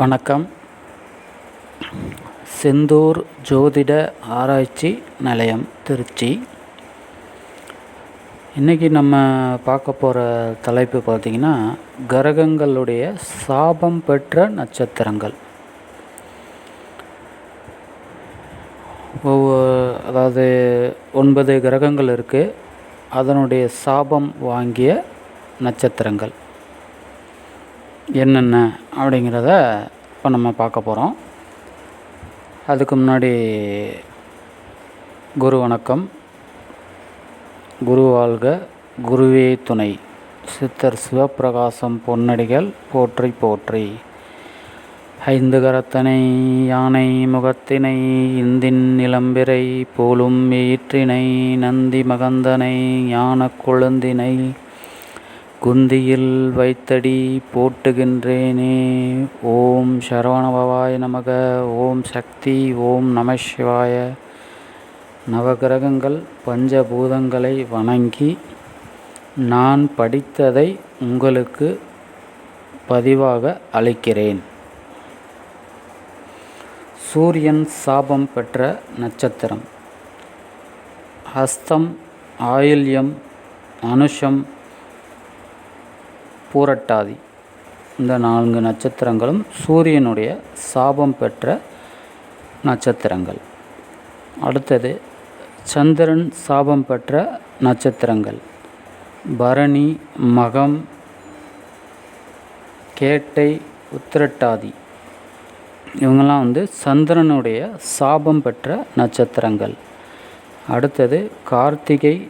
வணக்கம். செந்தூர் ஜோதிட ஆராய்ச்சி நிலையம் திருச்சி. இன்றைக்கி நம்ம பார்க்க போகிற தலைப்பு பார்த்திங்கன்னா கிரகங்களுடைய சாபம் பெற்ற நட்சத்திரங்கள். ஒவ்வொரு அதாவது ஒன்பது கிரகங்கள் இருக்குது அதனுடைய சாபம் வாங்கிய நட்சத்திரங்கள். என்னென்ன அப்படிங்கிறத இப்போ நம்ம பார்க்க போகிறோம். அதுக்கு முன்னாடி குரு வணக்கம். குரு வாழ்க குருவே துணை. சித்தர் சிவப்பிரகாசம் பொன்னடிகள் போற்றி போற்றி. ஐந்து கரத்தனை யானை முகத்தினை இந்தின் நிலம்பிரை போலும் ஈற்றினை நந்தி மகந்தனை ஞானக் கொழுந்தினை குந்தியில் வைத்தடி போட்டுகின்றேனே. ஓம் சரவணபவாய நமக. ஓம் சக்தி. ஓம் நம சிவாய. நவகிரகங்கள் பஞ்சபூதங்களை வணங்கி நான் படித்ததை உங்களுக்கு பதிவாக அளிக்கிறேன். சூரியன் சாபம் பெற்ற நட்சத்திரம். ஹஸ்தம் ஆயில்யம் அனுஷம் பூரட்டாதி. இந்த நான்கு நட்சத்திரங்களும் சூரியனுடைய சாபம் பெற்ற நட்சத்திரங்கள். அடுத்தது சந்திரன் சாபம் பெற்ற நட்சத்திரங்கள். பரணி மகம் கேட்டை உத்திரட்டாதி. இவங்கெல்லாம் வந்து சந்திரனுடைய சாபம் பெற்ற நட்சத்திரங்கள். அடுத்தது கார்த்திகை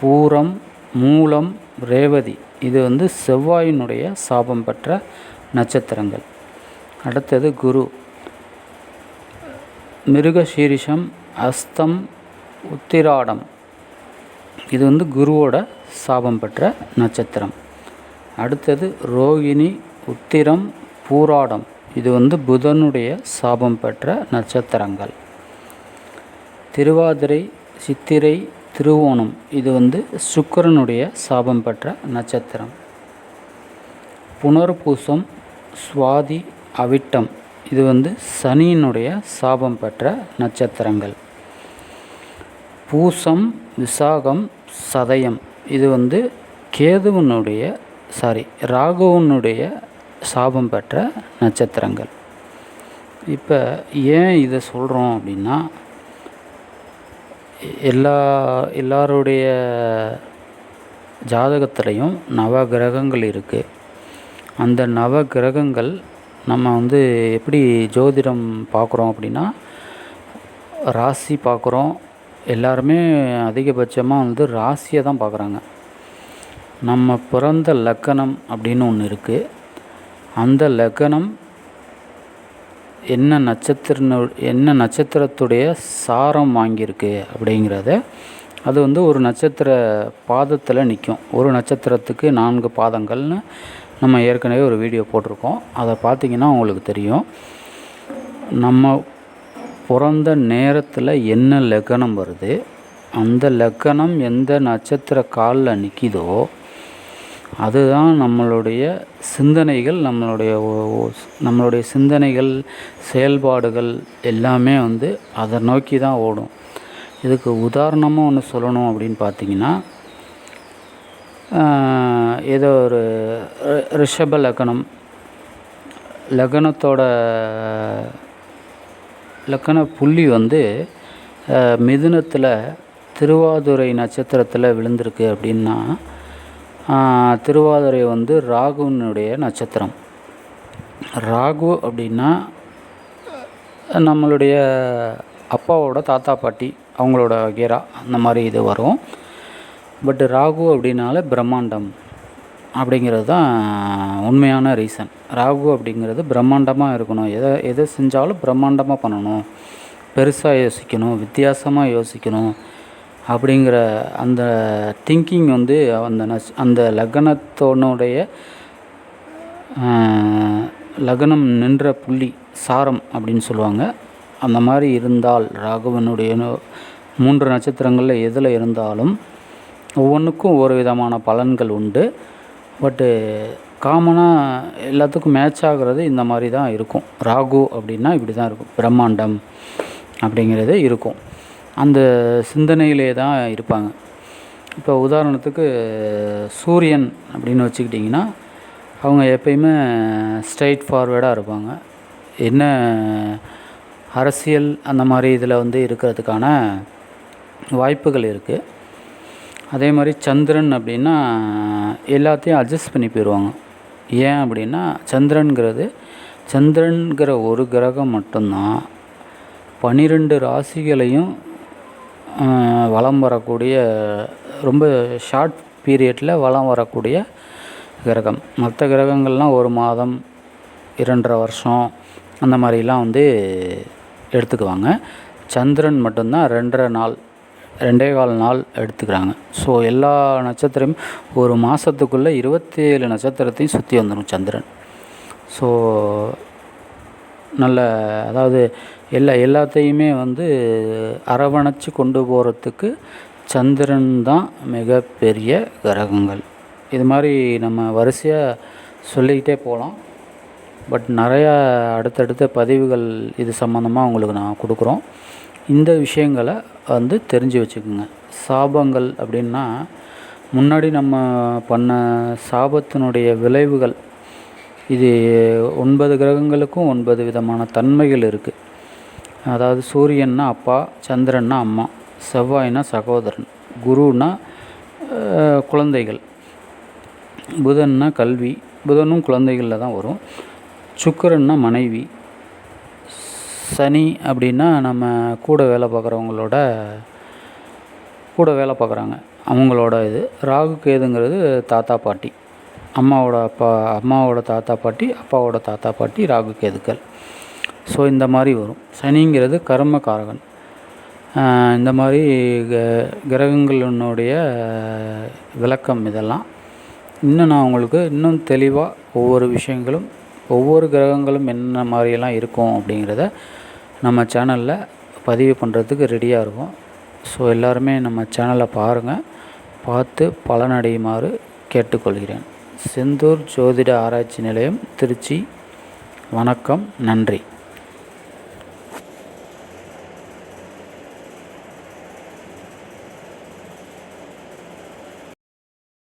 பூரம் மூலம் ரேவதி. இது வந்து செவ்வாயினுடைய சாபம் பெற்ற நட்சத்திரங்கள். அடுத்தது குரு. மிருகசீரிஷம் அஸ்தம் உத்திராடம். இது வந்து குருவோட சாபம் பெற்ற நட்சத்திரம். அடுத்தது ரோகிணி உத்திரம் பூராடம். இது வந்து புதனுடைய சாபம் பெற்ற நட்சத்திரங்கள். திருவாதிரை சித்திரை திருவோணம். இது வந்து சுக்கரனுடைய சாபம் பெற்ற நட்சத்திரம். புனர்பூசம் சுவாதி அவிட்டம். இது வந்து சனியினுடைய சாபம் பெற்ற நட்சத்திரங்கள். பூசம் விசாகம் சதயம். இது வந்து கேதுவனுடைய சாரி ராகுவனுடைய சாபம் பெற்ற நட்சத்திரங்கள். இப்போ ஏன் இதை சொல்கிறோம் அப்படின்னா எல்லா எல்லாருடைய ஜாதகத்துலேயும் நவ கிரகங்கள் இருக்குது அந்த நவ கிரகங்கள் நம்ம வந்து எப்படி ஜோதிடம் பார்க்குறோம் அப்படின்னா ராசி பார்க்குறோம். எல்லாருமே அதிகபட்சமாக வந்து ராசியை தான் பார்க்குறாங்க. நம்ம பிறந்த லக்கணம் அப்படின்னு ஒன்று இருக்குது அந்த லக்கணம் என்ன நட்சத்திர என்ன நட்சத்திரத்துடைய சாரம் வாங்கியிருக்கு அப்படிங்கிறத அது வந்து ஒரு நட்சத்திர பாதத்தில் நிற்கும் ஒரு நட்சத்திரத்துக்கு நான்கு பாதங்கள்னு நம்ம ஏற்கனவே ஒரு வீடியோ போட்டிருக்கோம். அதை பார்த்திங்கன்னா உங்களுக்கு தெரியும். நம்ம பிறந்த நேரத்தில் என்ன லக்கணம் வருது? அந்த லக்கணம் எந்த நட்சத்திர காலில் நிற்கிதோ அதுதான் நம்மளுடைய சிந்தனைகள் நம்மளுடைய நம்மளுடைய சிந்தனைகள் செயல்பாடுகள் எல்லாமே வந்து அதை நோக்கி தான் ஓடும். இதுக்கு உதாரணமாக ஒன்று சொல்லணும் அப்படின்னு பார்த்தீங்கன்னா ஏதோ ஒரு ரிஷப லக்கணம் லக்னத்தோட லக்கண புள்ளி வந்து மிதுனத்தில் திருவாதுரை நட்சத்திரத்தில் விழுந்திருக்கு அப்படின்னா திருவாதிரை வந்து ராகுனுடைய நட்சத்திரம். ராகு அப்படின்னா நம்மளுடைய அப்பாவோட தாத்தா பாட்டி அவங்களோட கேரா அந்த மாதிரி இது வரும். பட் ராகு அப்படின்னால பிரம்மாண்டம் அப்படிங்கிறது தான் உண்மையான ரீசன் ராகு அப்படிங்கிறது பிரம்மாண்டமாக இருக்கணும். எதை எதை செஞ்சாலும் பிரம்மாண்டமாக பண்ணணும். பெருசாக யோசிக்கணும். வித்தியாசமாக யோசிக்கணும். அப்படிங்கிற அந்த திங்கிங் வந்து அந்த நஸ் அந்த லக்னத்தோனுடைய லக்னம் நின்ற புள்ளி சாரம் அப்படின்னு சொல்லுவாங்க. அந்த மாதிரி இருந்தால் ராகவனுடைய மூன்று நட்சத்திரங்களில் எதில் இருந்தாலும் ஒவ்வொன்றுக்கும் ஒரு விதமான பலன்கள் உண்டு. பட்டு காமனாக எல்லாத்துக்கும் மேட்ச் ஆகிறது இந்த மாதிரி தான் இருக்கும். ராகு அப்படின்னா இப்படி தான் இருக்கும். பிரம்மாண்டம் அப்படிங்கிறது இருக்கும். அந்த சிந்தனையிலே தான் இருப்பாங்க. இப்போ உதாரணத்துக்கு சூரியன் அப்படின்னு வச்சுக்கிட்டிங்கன்னா அவங்க எப்பயுமே ஸ்ட்ரைட் ஃபார்வேர்டாக இருப்பாங்க. என்ன அரசியல் அந்த மாதிரி இதில் வந்து இருக்கிறதுக்கான வாய்ப்புகள் இருக்குது அதே மாதிரி சந்திரன் அப்படின்னா எல்லாத்தையும் அட்ஜஸ்ட் பண்ணி போயிடுவாங்க. ஏன் அப்படின்னா சந்திரன்கிறது சந்திரன்கிற ஒரு கிரகம் மட்டும்தான். பன்னிரெண்டு ராசிகளையும் வலம் வரக்கூடிய ரொம்ப ஷார்ட் பீரியடில் வலம் வரக்கூடிய கிரகம். மற்ற கிரகங்கள்லாம் ஒரு மாதம் இரண்டரை வருஷம் அந்த மாதிரிலாம் வந்து எடுத்துக்குவாங்க. சந்திரன் மட்டும்தான் ரெண்டரை நாள் ரெண்டே கால் நாள் எடுத்துக்கிறாங்க. ஸோ எல்லா நட்சத்திரமும் ஒரு மாதத்துக்குள்ளே இருபத்தேழு நட்சத்திரத்தையும் சுற்றி வந்துடும் சந்திரன். ஸோ நல்ல அதாவது எல்லா எல்லாத்தையுமே வந்து அரவணைச்சு கொண்டு போகிறதுக்கு சந்திரன் தான் மிகப்பெரிய கிரகங்கள். இது மாதிரி நம்ம வரிசையாக சொல்லிக்கிட்டே போகலாம் பட் நிறையா அடுத்தடுத்த பதிவுகள் இது சம்மந்தமாக உங்களுக்கு நான் கொடுக்குறோம். இந்த விஷயங்களை வந்து தெரிஞ்சு வச்சுக்கோங்க. சாபங்கள் அப்படின்னா முன்னாடி நம்ம பண்ண சாபத்தினுடைய விளைவுகள் இது ஒன்பது கிரகங்களுக்கும் ஒன்பது விதமான தன்மைகள் இருக்குது அதாவது சூரியன்னா அப்பா சந்திரன்னா அம்மா செவ்வாய்னா சகோதரன் குருன்னா குழந்தைகள் புதன்னா கல்வி புதனும் குழந்தைகளில் தான் வரும். சுக்கரன்னா மனைவி சனி அப்படின்னா நம்ம கூட வேலை பார்க்குறவங்களோட கூட வேலை பார்க்குறாங்க. அவங்களோட இது. ராகு கேதுங்கிறது தாத்தா பாட்டி. அம்மாவோட அப்பா அம்மாவோட தாத்தா பாட்டி அப்பாவோட தாத்தா பாட்டி ராகு கேதுக்கள். ஸோ இந்த மாதிரி வரும். சனிங்கிறது கர்மகாரகன் இந்த மாதிரி க கிரகங்களினுடைய விளக்கம் இதெல்லாம். இன்னும் நான் உங்களுக்கு இன்னும் தெளிவாக ஒவ்வொரு விஷயங்களும் ஒவ்வொரு கிரகங்களும் என்ன மாதிரியெல்லாம் இருக்கும் அப்படிங்கிறத நம்ம சேனலில் பதிவு பண்ணுறதுக்கு ரெடியாக இருக்கும். ஸோ எல்லாருமே நம்ம சேனலை பாருங்கள் பார்த்து பலனடையுமாறு கேட்டுக்கொள்கிறேன். செந்தூர் ஜோதிட ஆராய்ச்சி நிலையம் திருச்சி. வணக்கம் நன்றி.